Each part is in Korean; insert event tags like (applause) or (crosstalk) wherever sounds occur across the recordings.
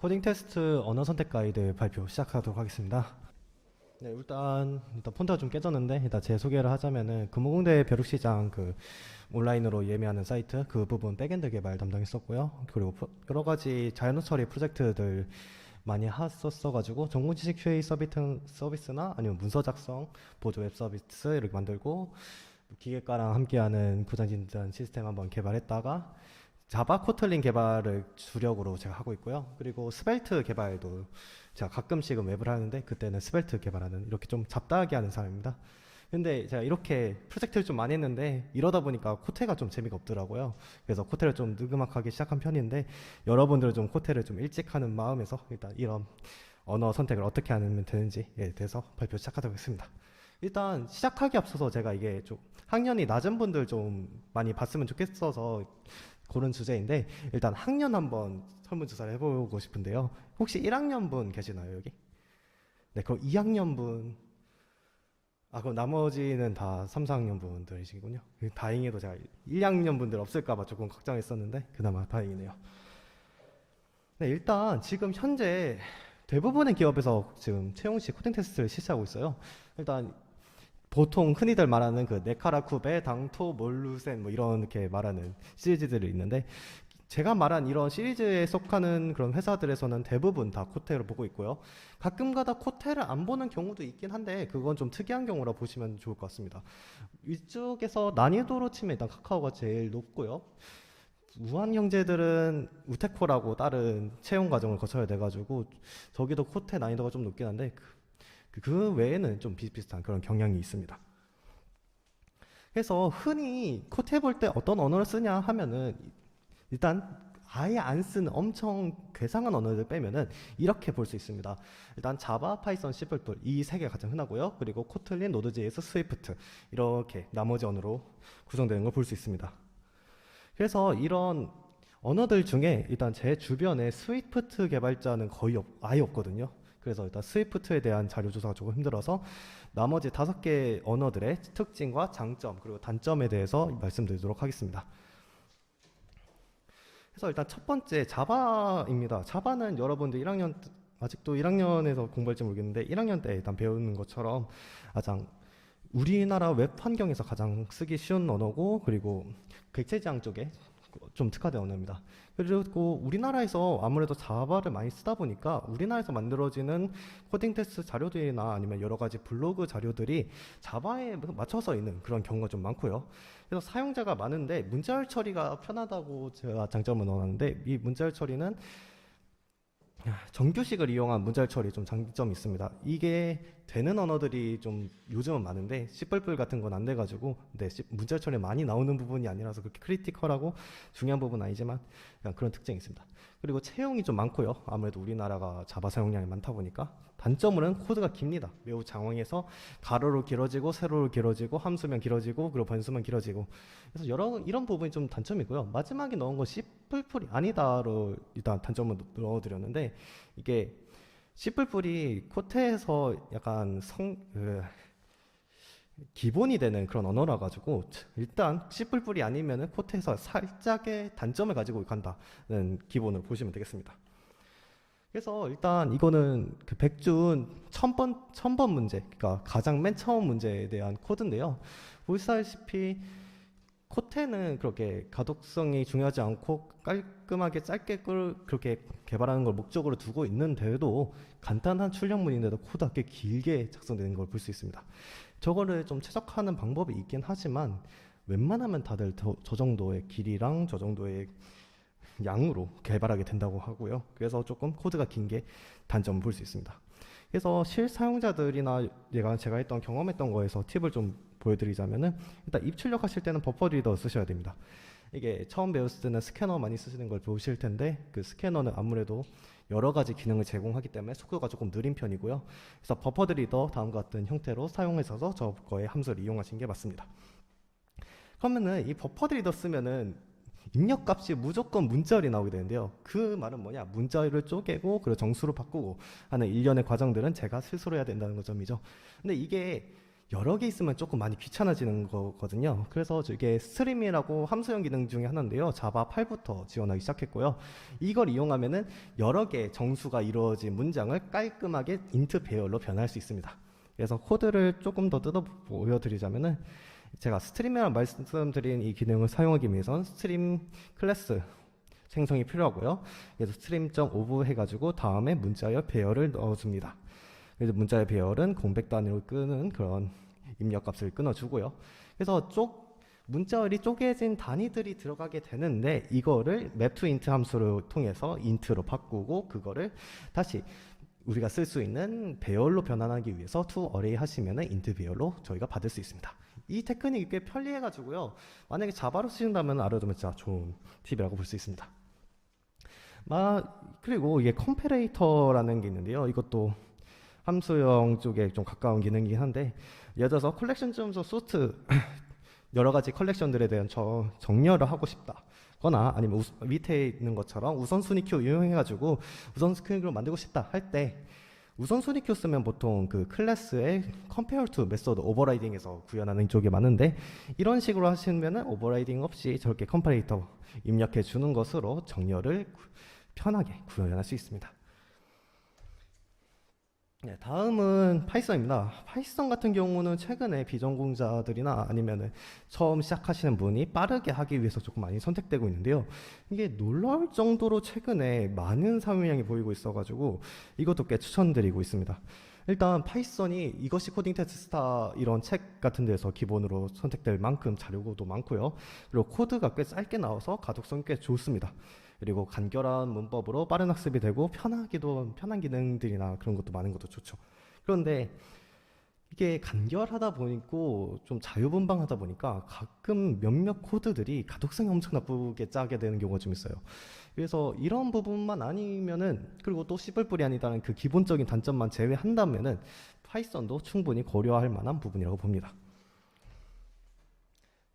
코딩 테스트 언어 선택 가이드 발표 시작하도록 하겠습니다. 네, 일단 일단 폰트가 좀 깨졌는데 일단 제 소개를 하자면은 금호공대 벼룩시장 그 온라인으로 예매하는 사이트 그 부분 백엔드 개발 담당했었고요. 그리고 여러 가지 자연어 처리 프로젝트들 많이 했었어가지고 전공 지식 QA 서비스, 서비스나 아니면 문서 작성, 보조 웹 서비스 이렇게 만들고 기계과랑 함께하는 고장 진단 시스템 한번 개발했다가 자바 코틀린 개발을 주력으로 제가 하고 있고요. 그리고 스벨트 개발도 제가 가끔씩은 웹을 하는데 그때는 스벨트 개발하는 이렇게 좀 잡다하게 하는 사람입니다. 근데 제가 이렇게 프로젝트를 좀 많이 했는데 이러다 보니까 코테가 좀 재미가 없더라고요. 그래서 코테를 좀 느그막하게 시작한 편인데 여러분들은 좀 코테를 좀 일찍 하는 마음에서 일단 이런 언어 선택을 어떻게 하면 되는지에 대해서 발표 시작하도록 하겠습니다. 일단 시작하기 앞서서 제가 이게 좀 학년이 낮은 분들 좀 많이 봤으면 좋겠어서 그런 주제인데 일단 학년 한번 설문조사를 해보고 싶은데요. 혹시 1학년 분 계시나요 여기? 네, 그럼 2학년 분. 아, 그럼 나머지는 다 3, 4학년 분들이시군요. 다행히도 제가 1학년 분들 없을까봐 조금 걱정했었는데 그나마 다행이네요. 네, 일단 지금 현재 대부분의 기업에서 지금 채용식 코딩 테스트를 실시하고 있어요. 일단 보통 흔히들 말하는 그 네카라쿠베, 당토, 몰루센 뭐 이런 이렇게 말하는 시리즈들이 있는데 제가 말한 이런 시리즈에 속하는 그런 회사들에서는 대부분 다 코테를 보고 있고요. 가끔가다 코테를 안 보는 경우도 있긴 한데 그건 좀 특이한 경우라 보시면 좋을 것 같습니다. 이쪽에서 난이도로 치면 일단 카카오가 제일 높고요. 우한 형제들은 우테코라고 다른 채용 과정을 거쳐야 돼가지고 저기도 코테 난이도가 좀 높긴 한데 그, 그 외에는 좀 비슷비슷한 그런 경향이 있습니다. 그래서 흔히 코테 볼때 어떤 언어를 쓰냐 하면은 일단 아예 안 쓰는 엄청 괴상한 언어를 빼면은 이렇게 볼 수 있습니다. 일단 자바, 파이썬, C++ 이 세 개가 가장 흔하고요. 그리고 코틀린, 노드.js, 스위프트 이렇게 나머지 언어로 구성되는 걸 볼 수 있습니다. 그래서 이런 언어들 중에 일단 제 주변에 스위프트 개발자는 거의 없, 아예 없거든요. 그래서 일단 스위프트에 대한 자료 조사가 조금 힘들어서 나머지 다섯 개 언어들의 특징과 장점 그리고 단점에 대해서 말씀드리도록 하겠습니다. 그래서 일단 첫 번째 자바입니다. 자바는 여러분들 1학년 아직도 1학년에서 공부할지 모르겠는데 1학년 때 일단 배우는 것처럼 가장 우리나라 웹 환경에서 가장 쓰기 쉬운 언어고 그리고 객체지향 쪽에 좀 특화된 언어입니다. 그리고 우리나라에서 아무래도 자바를 많이 쓰다 보니까 우리나라에서 만들어지는 코딩 테스트 자료들이나 아니면 여러 가지 블로그 자료들이 자바에 맞춰서 있는 그런 경우가 좀 많고요. 그래서 사용자가 많은데 문자열 처리가 편하다고 제가 장점을 넣었는데 이 문자열 처리는 정규식을 이용한 문자열 처리 좀 장점이 있습니다. 이게 되는 언어들이 좀 요즘은 많은데 C++ 같은 건 안 돼가지고 C- 문자열 처리 많이 나오는 부분이 아니라서 그렇게 크리티컬하고 중요한 부분은 아니지만 그런 특징이 있습니다. 그리고 채용이 좀 많고요. 아무래도 우리나라가 자바 사용량이 많다 보니까 단점으로는 코드가 깁니다. 매우 장황해서 가로로 길어지고 세로로 길어지고 함수면 길어지고 그리고 변수면 길어지고 그래서 여러 이런 부분이 좀 단점이고요. 마지막에 넣은 건 C++ 아니다로 일단 단점을 넣어드렸는데 이게 C++ 코테에서 약간 성 그, 기본이 되는 그런 언어라 가지고 일단 C++이 아니면은 코테에서 살짝의 단점을 가지고 간다는 기본으로 보시면 되겠습니다. 그래서 일단 이거는 그 백준 천번 천번 문제, 그러니까 가장 맨 처음 문제에 대한 코드인데요. 보시다시피 코테는 그렇게 가독성이 중요하지 않고 깔끔하게 짧게 끌- 그렇게 개발하는 걸 목적으로 두고 있는데도 간단한 출력문인데도 코드가 꽤 길게 작성되는 걸 볼 수 있습니다. 저거를 좀 최적화하는 방법이 있긴 하지만 웬만하면 다들 저, 저 정도의 길이랑 저 정도의 양으로 개발하게 된다고 하고요. 그래서 조금 코드가 긴 게 단점을 볼수 있습니다. 그래서 실사용자들이나 제가 했던 경험했던 거에서 팁을 좀 보여드리자면은 일단 입출력 하실 때는 버퍼 리더 쓰셔야 됩니다. 이게 처음 배웠을 때는 스캐너 많이 쓰시는 걸 보실 텐데 그 스캐너는 아무래도 여러 가지 기능을 제공하기 때문에 속도가 조금 느린 편이고요. 그래서 버퍼 리더 다음과 같은 형태로 사용하셔서 저거의 함수를 이용하시는 게 맞습니다. 그러면은 이 버퍼 리더 쓰면은 입력값이 무조건 문자열이 나오게 되는데요. 그 말은 뭐냐? 문자열을 쪼개고 그리고 정수로 바꾸고 하는 일련의 과정들은 제가 스스로 해야 된다는 점이죠. 근데 이게 여러 개 있으면 조금 많이 귀찮아지는 거거든요. 그래서 이게 스트림이라고 함수형 기능 중에 하나인데요. 자바 8부터 지원하기 시작했고요. 이걸 이용하면은 여러 개 정수가 이루어진 문장을 깔끔하게 인트 배열로 변할 수 있습니다. 그래서 코드를 조금 더 뜯어 보여드리자면은 제가 스트림이라는 말씀드린 이 기능을 사용하기 위해선 스트림 클래스 생성이 필요하고요. 그래서 스트림.오브 해가지고 다음에 문자열 배열을 넣어줍니다. 그래서 문자의 배열은 공백 단위로 끄는 그런 입력 값을 끊어주고요. 그래서 쪽 문자열이 쪼개진 단위들이 들어가게 되는데 이거를 map2int 함수를 통해서 int로 바꾸고 그거를 다시 우리가 쓸 수 있는 배열로 변환하기 위해서 to array 하시면은 int 배열로 저희가 받을 수 있습니다. 이 테크닉이 꽤 편리해가지고요. 만약에 자바로 쓰신다면 알아두면 진짜 좋은 팁이라고 볼 수 있습니다. 마 그리고 이게 컴패레이터라는 게 있는데요. 이것도 함수형 쪽에 좀 가까운 기능이긴 한데 예를 들어서 컬렉션 점수 소트 (clears throat) 여러 가지 컬렉션들에 대한 저 정렬을 하고 싶다. 거나 아니면 우, 밑에 있는 것처럼 우선순위 큐 이용해가지고 우선순위로 만들고 싶다 할 때 우선순위 큐 쓰면 보통 그 클래스의 compare to 메소드 오버라이딩에서 구현하는 쪽이 많은데 이런 식으로 하시면은 오버라이딩 없이 저렇게 컴퍼레이터 입력해 주는 것으로 정렬을 구- 편하게 구현할 수 있습니다. 네, 다음은 파이썬입니다. 파이썬 같은 경우는 최근에 비전공자들이나 아니면은 처음 시작하시는 분이 빠르게 하기 위해서 조금 많이 선택되고 있는데요. 이게 놀라울 정도로 최근에 많은 사용량이 보이고 있어가지고 이것도 꽤 추천드리고 있습니다. 일단 파이썬이 이것이 코딩 테스트 스타 이런 책 같은 데서 기본으로 선택될 만큼 자료도 많고요. 그리고 코드가 꽤 짧게 나와서 가독성이 꽤 좋습니다. 그리고 간결한 문법으로 빠른 학습이 되고 편하기도 편한 기능들이나 그런 것도 많은 것도 좋죠. 그런데 이게 간결하다 보니까 좀 자유분방하다 보니까 가끔 몇몇 코드들이 가독성이 엄청 나쁘게 짜게 되는 경우가 좀 있어요. 그래서 이런 부분만 아니면은 그리고 또 씹을뿔이 아니다는 그 기본적인 단점만 제외한다면은 파이썬도 충분히 고려할 만한 부분이라고 봅니다.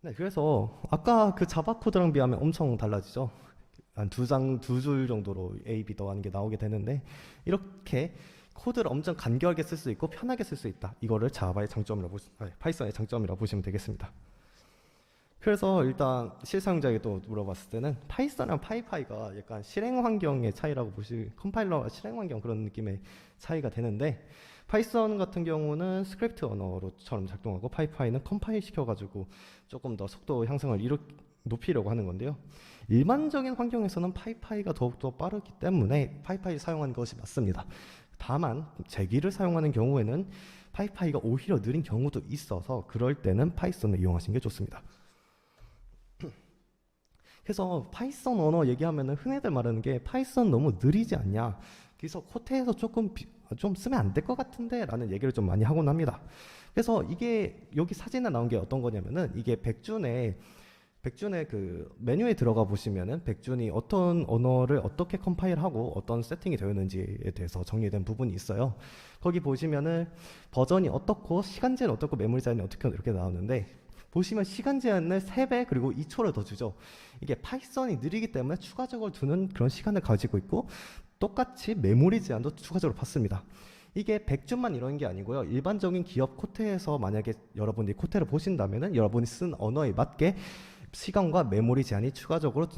네, 그래서 아까 그 자바 코드랑 비하면 엄청 달라지죠. 한 두 장, 두 줄 정도로 A, B 더하는 게 나오게 되는데 이렇게 코드를 엄청 간결하게 쓸 수 있고 편하게 쓸 수 있다. 이거를 자바의 장점이라고 보시, 아니, 파이썬의 장점이라고 보시면 되겠습니다. 그래서 일단 실사용자에게 또 물어봤을 때는 파이썬이랑 파이파이가 약간 실행 환경의 차이라고 보시, 컴파일러와 실행 환경 그런 느낌의 차이가 되는데 파이썬 같은 경우는 스크립트 언어로처럼 작동하고 파이파이는 컴파일 시켜가지고 조금 더 속도 향상을 이루, 높이려고 하는 건데요. 일반적인 환경에서는 파이파이가 더욱더 빠르기 때문에 파이파이 사용하는 것이 맞습니다. 다만 제기를 사용하는 경우에는 파이파이가 오히려 느린 경우도 있어서 그럴 때는 파이썬을 이용하시는 게 좋습니다. (clears throat) 그래서 파이썬 언어 얘기하면은 흔히들 말하는 게 파이썬 너무 느리지 않냐. 그래서 코테에서 조금 비- 좀 쓰면 안 될 것 같은데 라는 얘기를 좀 많이 하곤 합니다. 그래서 이게 여기 사진에 나온 게 어떤 거냐면은 이게 백준의 백준의 그 메뉴에 들어가 보시면은 백준이 어떤 언어를 어떻게 컴파일하고 어떤 세팅이 되어 있는지에 대해서 정리된 부분이 있어요. 거기 보시면은 버전이 어떻고 시간 제한 어떻고 메모리 제한이 어떻게 이렇게 나오는데 보시면 시간 제한을 3배 그리고 2초를 더 주죠. 이게 파이썬이 느리기 때문에 추가적으로 두는 그런 시간을 가지고 있고 똑같이 메모리 제한도 추가적으로 받습니다. 이게 100줄만 이런 게 아니고요. 일반적인 기업 코테에서 만약에 여러분이 코테를 보신다면은 여러분이 쓴 언어에 맞게 시간과 메모리 제한이 추가적으로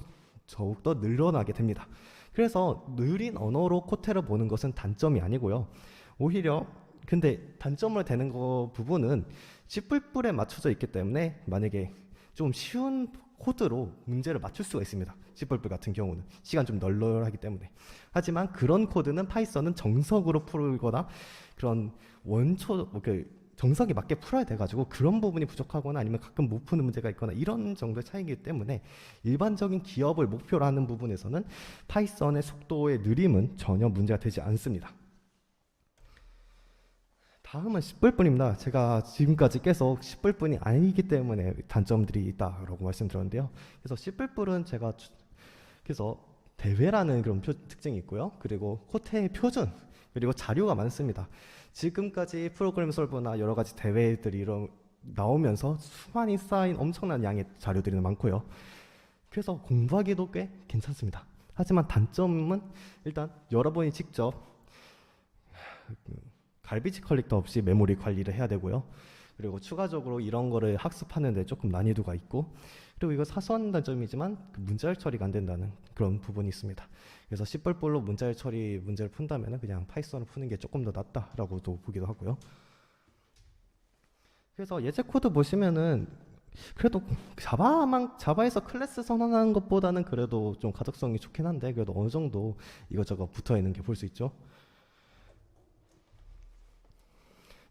더욱더 늘어나게 됩니다. 그래서 느린 언어로 코테를 보는 것은 단점이 아니고요. 오히려 근데 단점을 되는 거 부분은 찌뿔뿔에 맞춰져 있기 때문에 만약에 좀 쉬운 코드로 문제를 맞출 수가 있습니다. 찌뿔뿔 같은 경우는 시간 좀 널널하기 때문에. 하지만 그런 코드는 파이썬은 정석으로 풀거나 그런 원초 뭐그 정석에 맞게 풀어야 돼가지고 그런 부분이 부족하거나 아니면 가끔 못 푸는 문제가 있거나 이런 정도의 차이이기 때문에 일반적인 기업을 목표로 하는 부분에서는 파이썬의 속도의 느림은 전혀 문제가 되지 않습니다. 다음은 10불뿐입니다. 제가 지금까지 계속 10불뿐이 아니기 때문에 단점들이 있다라고 말씀드렸는데요. 그래서 10불뿐은 제가 주- 그래서 대회라는 그런 표- 특징이 있고요. 그리고 코테의 표준 그리고 자료가 많습니다. 지금까지 프로그램 솔브나 여러 가지 대회들이 이런 나오면서 수많이 쌓인 엄청난 양의 자료들이 많고요. 그래서 공부하기도 꽤 괜찮습니다. 하지만 단점은 일단 여러분이 직접 갈비지 컬렉터 없이 메모리 관리를 해야 되고요. 그리고 추가적으로 이런 거를 학습하는데 조금 난이도가 있고 그리고 이거 사소한 단점이지만 그 문자열 처리가 안 된다는 그런 부분이 있습니다. 그래서 C++로 문자열 처리 문제를 푼다면 그냥 파이썬을 푸는 게 조금 더 낫다라고도 보기도 하고요. 그래서 예제 코드 보시면은 그래도 자바만 자바에서 클래스 선언하는 것보다는 그래도 좀 가독성이 좋긴 한데 그래도 어느 정도 이것저것 붙어 있는 게 볼 수 있죠.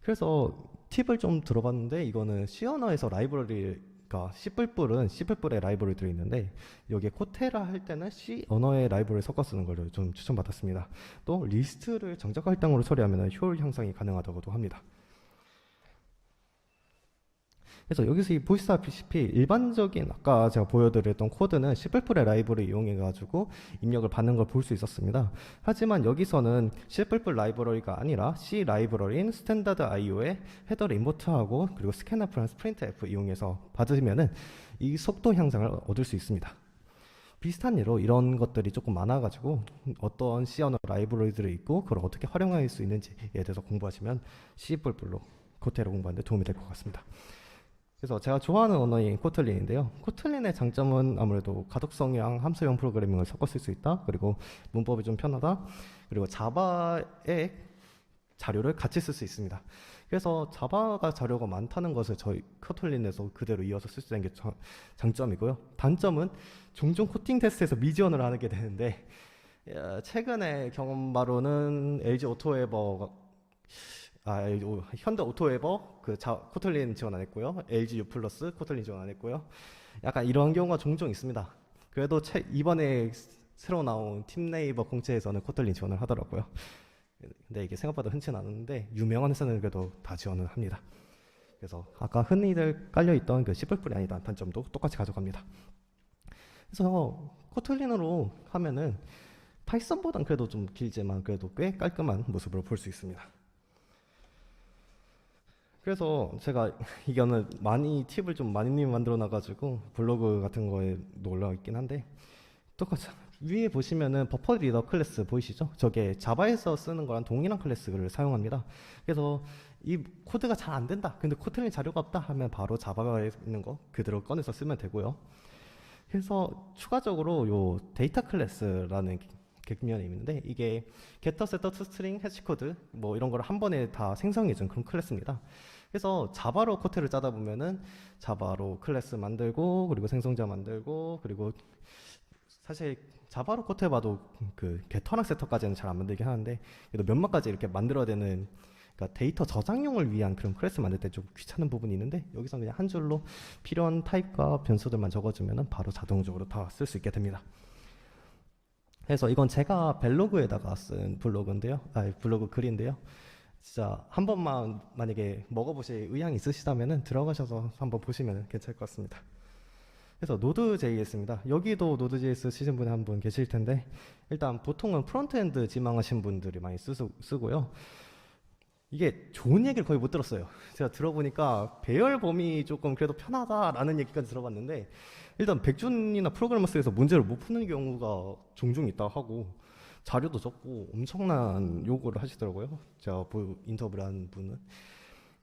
그래서 팁을 좀 들어봤는데 이거는 C 언어에서 라이브러리 가 C++은 C++의 라이브러리 들어있는데 여기에 코테라 할 때는 C 언어의 라이브러리 섞어 쓰는 걸 좀 추천받았습니다. 또 리스트를 정적 할당으로 처리하면 효율 향상이 가능하다고도 합니다. 그래서 여기서 이 보시다시피 일반적인 아까 제가 보여드렸던 코드는 C++의 라이브러리 이용해 가지고 입력을 받는 걸 볼 수 있었습니다. 하지만 여기서는 C++ 라이브러리가 아니라 C 라이브러리인 스탠다드 IO에 헤더를 임포트하고 그리고 스캔프랑 스프린트F 이용해서 받으면은 이 속도 향상을 얻을 수 있습니다. 비슷한 예로 이런 것들이 조금 많아가지고 어떤 C 언어 라이브러리들이 있고 그걸 어떻게 활용할 수 있는지에 대해서 공부하시면 C++로 코테로 공부하는데 도움이 될 것 같습니다. 그래서 제가 좋아하는 언어인 코틀린인데요. 코틀린의 장점은 아무래도 가독성이랑 함수형 프로그래밍을 섞어 쓸 수 있다. 그리고 문법이 좀 편하다. 그리고 자바의 자료를 같이 쓸 수 있습니다. 그래서 자바가 자료가 많다는 것을 저희 코틀린에서 그대로 이어서 쓸 수 있는 게 저- 장점이고요. 단점은 종종 코팅 테스트에서 미지원을 하게 되는데 야, 최근에 경험 바로는 LG 오토에버가 아, 현대 오토에버 그 자, 코틀린 지원 안 했고요. LG U 플러스 코틀린 지원 안 했고요. 약간 이런 경우가 종종 있습니다. 그래도 최, 이번에 새로 나온 팀네이버 공채에서는 코틀린 지원을 하더라고요. 근데 이게 생각보다 흔치 않은데 유명한 회사는 그래도 다 지원을 합니다. 그래서 아까 흔히들 깔려 있던 그 C++이 아니다 단점도 똑같이 가져갑니다. 그래서 코틀린으로 하면은 파이썬보단 그래도 좀 길지만 그래도 꽤 깔끔한 모습으로 볼 수 있습니다. 그래서 제가 (laughs) 이거는 많이 팁을 좀 많이 만들어 놔가지고 블로그 같은 거에 올라와 있긴 한데 똑같이 위에 보시면은 버퍼 리더 클래스 보이시죠? 저게 자바에서 쓰는 거랑 동일한 클래스를 사용합니다. 그래서 이 코드가 잘 안 된다. 근데 코틀린 자료가 없다 하면 바로 자바에 있는 거 그대로 꺼내서 쓰면 되고요. 그래서 추가적으로 요 데이터 클래스라는 객면이 있는데 이게 getter, setter, toString, 해시코드 뭐 이런 걸한 번에 다 생성해준 그런 클래스입니다. 그래서 자바로 코드를 짜다 보면은 자바로 클래스 만들고 그리고 생성자 만들고 그리고 사실 자바로 코드 해봐도 그 게터랑 세터까지는 잘 안 만들긴 하는데 그래도 몇몇 가지 이렇게 만들어야 되는 그러니까 데이터 저장용을 위한 그런 클래스 만들 때 좀 귀찮은 부분이 있는데 여기서 그냥 한 줄로 필요한 타입과 변수들만 적어주면은 바로 자동적으로 다 쓸 수 있게 됩니다. 그래서 이건 제가 벨로그에다가 쓴 블로그인데요. 아, 블로그 글인데요. 진짜 한 번만 만약에 먹어보실 의향이 있으시다면은 들어가셔서 한번 보시면 괜찮을 것 같습니다. 그래서 노드.js입니다. 여기도 노드.js 쓰신 분이 한분 계실 텐데 일단 보통은 프론트엔드 지망하신 분들이 많이 쓰, 쓰고요. 이게 좋은 얘기를 거의 못 들었어요. 제가 들어보니까 배열 범위 조금 그래도 편하다라는 얘기까지 들어봤는데 일단 백준이나 프로그래머스에서 문제를 못 푸는 경우가 종종 있다 하고 자료도 적고 엄청난 요구를 하시더라고요. 제가 보- 인터뷰를 한 분은.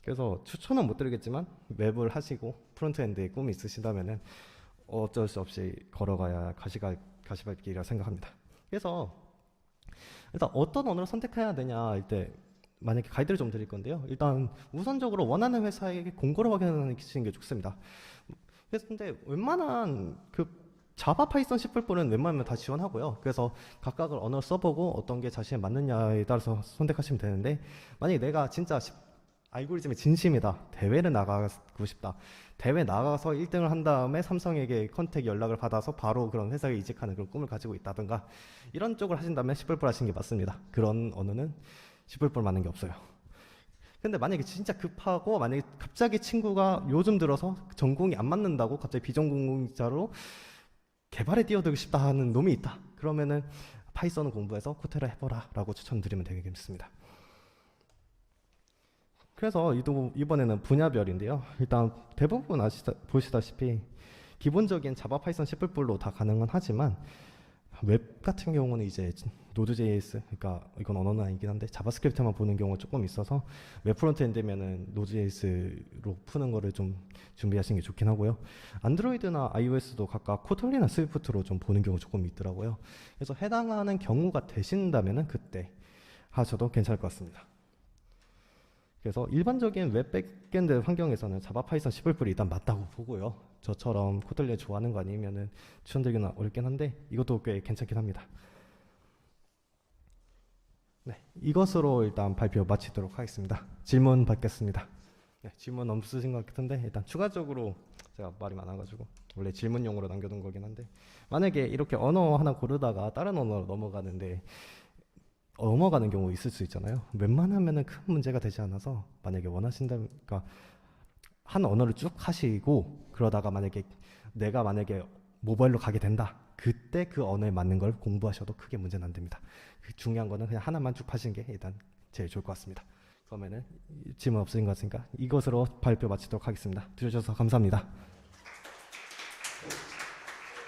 그래서 추천은 못 드리겠지만 웹을 하시고 프론트엔드에 꿈이 있으시다면은 어쩔 수 없이 걸어가야 가시가 가시밭길이라 생각합니다. 그래서 일단 어떤 언어를 선택해야 되냐 일때 만약에 가이드를 좀 드릴 건데요. 일단 우선적으로 원하는 회사에게 공고를 확인하는 게 좋습니다. 근데 웬만한 그 자바, 파이썬, C++는 웬만하면 다 지원하고요. 그래서 각각을 언어 써보고 어떤 게 자신에 맞느냐에 따라서 선택하시면 되는데 만약에 내가 진짜 시- 알고리즘에 진심이다. 대회를 나가고 싶다. 대회 나가서 1등을 한 다음에 삼성에게 컨택 연락을 받아서 바로 그런 회사에 이직하는 그런 꿈을 가지고 있다든가 이런 쪽을 하신다면 C++ 하시는 게 맞습니다. 그런 언어는 C++ 맞는 게 없어요. 근데 만약에 진짜 급하고 만약에 갑자기 친구가 요즘 들어서 전공이 안 맞는다고 갑자기 비전공자로 개발에 뛰어들고 싶다 하는 놈이 있다. 그러면은 파이썬을 공부해서 코테라 해보라라고 추천드리면 되겠습니다. 그래서 이번에는 분야별인데요. 일단 대부분 아시다 보시다시피 기본적인 자바, 파이썬, C++로 다 가능은 하지만 웹 같은 경우는 이제 노드.js 그러니까 이건 언어는 아니긴 한데 자바스크립트만 보는 경우가 조금 있어서 웹 프론트엔드면은 노드.js로 푸는 거를 좀 준비하시는 게 좋긴 하고요. 안드로이드나 iOS도 각각 코틀리나 스위프트로 좀 보는 경우 조금 있더라고요. 그래서 해당하는 경우가 되신다면은 그때 하셔도 괜찮을 것 같습니다. 그래서 일반적인 웹 백엔드 환경에서는 자바 파이썬 10불이 일단 맞다고 보고요. 저처럼 코틀리에 좋아하는 거 아니면은 추천드리기는 어렵긴 한데 이것도 꽤 괜찮긴 합니다. 네, 이것으로 일단 발표 마치도록 하겠습니다. 질문 받겠습니다. 네, 질문 없으신 것 같은데 일단 추가적으로 제가 말이 많아가지고 원래 질문용으로 남겨둔 거긴 한데 만약에 이렇게 언어 하나 고르다가 다른 언어로 넘어가는데 넘어가는 경우 있을 수 있잖아요. 웬만하면은 큰 문제가 되지 않아서 만약에 원하신다면 그러니까 한 언어를 쭉 하시고 그러다가 만약에 내가 만약에 모바일로 가게 된다. 그때 그 언어에 맞는 걸 공부하셔도 크게 문제는 안 됩니다. 그 중요한 거는 그냥 하나만 쭉 하시는 게 일단 제일 좋을 것 같습니다. 그러면은 질문 없으신 것 같으니까 이것으로 발표 마치도록 하겠습니다. 들어주셔서 감사합니다.